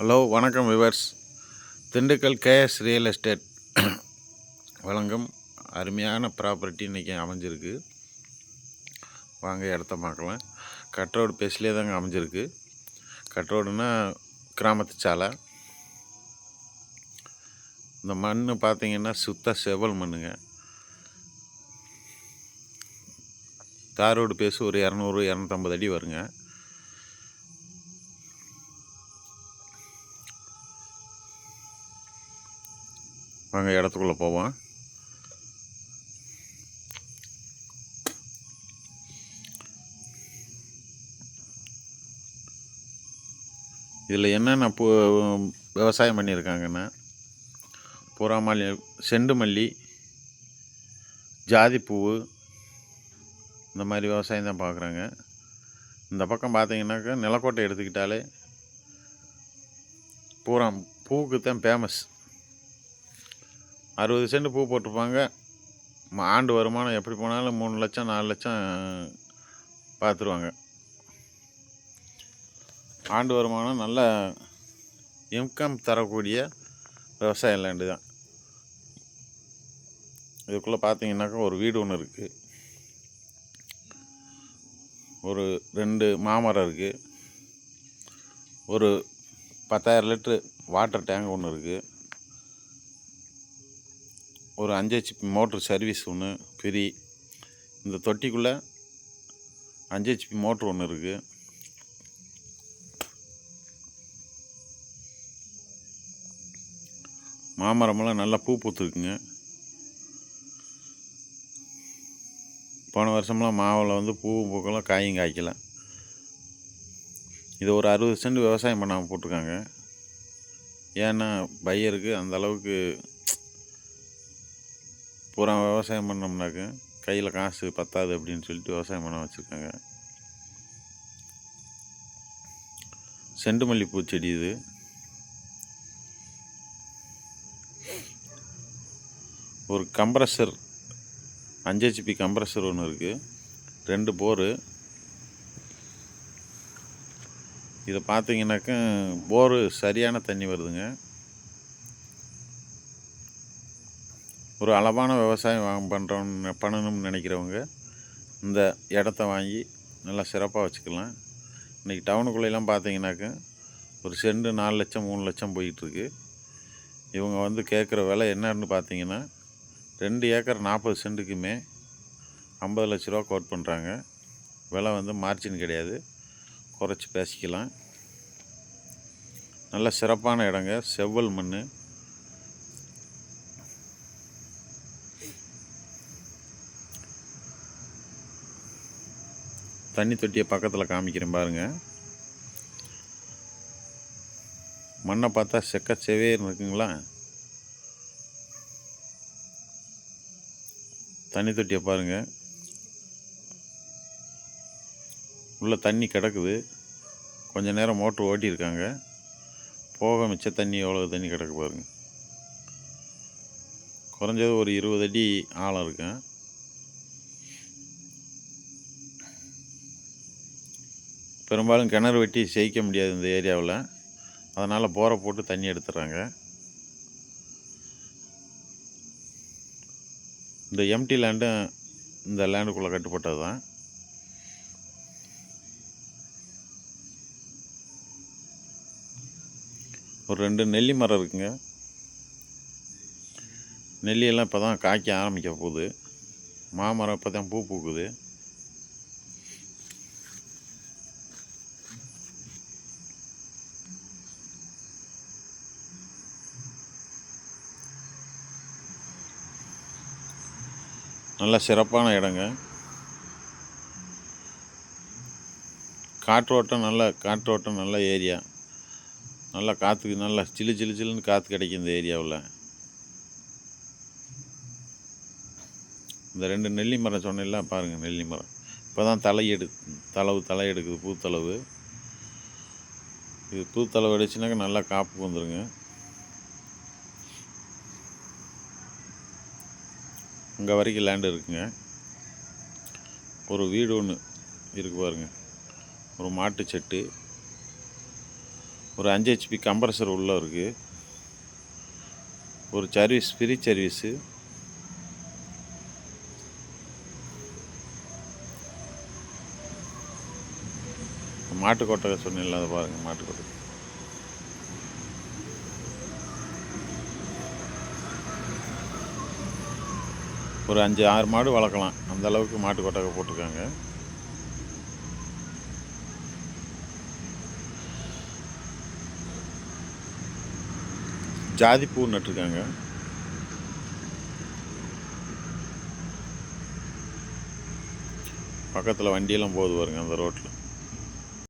Hello வணக்கம் viewers. Dindigul KS real estate வழங்கும் அருமையான ப்ராப்பர்ட்டி இன்றைக்கி அமைஞ்சிருக்கு. வாங்க இடத்த பார்க்கலாம். கட் ரோடு பேஸ்லேயே தாங்க அமைஞ்சிருக்கு. கட் ரோடுனா கிராமத்து சாலை. இந்த மண் பார்த்திங்கன்னா சுத்த செவல் மண்ணுங்க. தார் ரோடு ஒரு இரநூறு இரநூத்தம்பது அடி வருங்க. வாங்க இடத்துக்குள்ளே போவோம். இதில் என்னென்ன பூ விவசாயம் பண்ணியிருக்காங்கன்னா பூரா செண்டு மல்லி ஜாதிப்பூவு இந்த மாதிரி விவசாயம் தான் பார்க்குறாங்க. இந்த பக்கம் பார்த்தீங்கன்னாக்கா நிலக்கோட்டை எடுத்துக்கிட்டாலே பூரா பூவுக்கு தான் ஃபேமஸ் அறுபது சென்ட் பூ போட்டிருப்பாங்க. ஆண்டு வருமானம் எப்படி போனாலும் மூணு லட்சம் நாலு லட்சம் பார்த்துருவாங்க ஆண்டு வருமானம் நல்ல இன்கம் தரக்கூடிய விவசாய லேண்டு தான். இதுக்குள்ளே பார்த்தீங்கன்னாக்கா ஒரு வீடு ஒன்று இருக்குது ஒரு ரெண்டு மாமரம் இருக்குது ஒரு பத்தாயிரம் லிட்ரு வாட்டர் டேங்க் ஒன்று இருக்குது ஒரு அஞ்சு ஹெச்பி மோட்ரு சர்வீஸ் ஒன்று ஃப்ரீ. இந்த தொட்டிக்குள்ளே அஞ்சு ஹெச்பி மோட்ரு ஒன்று இருக்குது மாமரமெல்லாம் நல்லா பூ பூத்துருக்குங்க. போன வருஷம்லாம் மாவில் வந்து பூ பூக்கெல்லாம் காயும் காய்க்கல. இது ஒரு அறுபது சென்ட் விவசாயம் பண்ணாமல் போட்டிருக்காங்க. ஏன்னா பையருக்கு அந்த அளவுக்கு பூரா விவசாயம் பண்ணோம்னாக்க கையில் காசு பத்தாது அப்படின்னு சொல்லிட்டு விவசாயம் பண்ண வச்சுருக்காங்க. செண்டு மல்லிப்பூ செடி இது. ஒரு கம்ப்ரஸர் அஞ்சு ஹெச்பி கம்ப்ரஸர் ஒன்று இருக்குது ரெண்டு போரு. இதை பார்த்தீங்கன்னாக்க போரு சரியான தண்ணி வருதுங்க. ஒரு அளவான விவசாயம் வாங்க பண்ணுறோம் பண்ணணும்னு நினைக்கிறவங்க இந்த இடத்த வாங்கி நல்லா சிறப்பாக வச்சுக்கலாம். இன்றைக்கி டவுனுக்குள்ளெல்லாம் பார்த்தீங்கன்னாக்க ஒரு செண்டு நாலு லட்சம் மூணு லட்சம் போயிட்டுருக்கு. இவங்க வந்து கேட்குற விலை என்னன்னு பார்த்தீங்கன்னா ரெண்டு ஏக்கர் நாற்பது சென்ட்டுக்குமே ஐம்பது லட்ச ரூபா கோட் பண்ணுறாங்க. விலை வந்து மார்ஜின் கிடையாது. குறைச்சி பேசிக்கலாம். நல்ல சிறப்பான இடங்க. செவ்வல் மண் தண்ணி தொட்டியை பக்கத்தில் காமிக்கிறேன் பாருங்கள் மண்ணை பார்த்தா செக்க செவேர்னு இருக்குங்களா? தண்ணி தொட்டியை பாருங்க. உள்ளே தண்ணி கிடக்குது. கொஞ்ச நேரம் மோட்ரு ஓட்டியிருக்காங்க. போக மிச்ச தண்ணி எவ்வளோ தண்ணி கிடக்கு பாருங்கள் குறைஞ்சது ஒரு இருபது அடி ஆழம் இருக்கும். பெரும்பாலும் கிணறு வெட்டி செய்க்க முடியாது இந்த ஏரியாவில். அதனால் போரை போட்டு தண்ணி எடுத்துடுறாங்க. இந்த எம்டி லேண்டும் இந்த லேண்டுக்குள்ளே கட்டுப்பட்டது தான். ஒரு ரெண்டு நெல்லி மரம் இருக்குங்க. நெல்லியெல்லாம் இப்போ தான் காய்க்க ஆரம்பிக்க போகுது. மாமரம் இப்போ தான் பூ பூக்குது. நல்ல சிறப்பான இடங்க. காற்றோட்டம் நல்ல காற்றோட்டம் நல்ல ஏரியா. நல்லா காற்றுக்கு நல்லா சிலு சிலு சிலுன்னு காற்று கிடைக்கும் இந்த ஏரியாவில். இந்த ரெண்டு நெல்லி மரம் சொன்னேன்ல பாருங்கள் நெல்லி மரம். இப்போ தான் தலை எடு தளவு தலை எடுக்குது பூத்தளவு. இது பூத்தளவு அடிச்சுனாக்கா நல்லா காப்பு வந்துடுங்க இங்கே வரைக்கும் லேண்டு இருக்குங்க. ஒரு வீடு ஒன்று இருக்கு பாருங்க. ஒரு மாட்டு செட்டு. ஒரு அஞ்சு ஹெச்பி கம்ப்ரஸர் உள்ளே இருக்குது ஒரு சர்வீஸ் ஃப்ரீ சர்வீஸு மாட்டுக்கோட்டை சொன்னேன்ல அதை பாருங்கள் மாட்டுக்கோட்டை. ஒரு அஞ்சு ஆறு மாடு வளர்க்கலாம். அந்த அளவுக்கு மாட்டு கொட்டகை போட்டிருக்காங்க. ஜாதி பூ நட்டுருக்காங்க. பக்கத்தில் வண்டியெல்லாம் போகுது வருங்க அந்த ரோட்டில்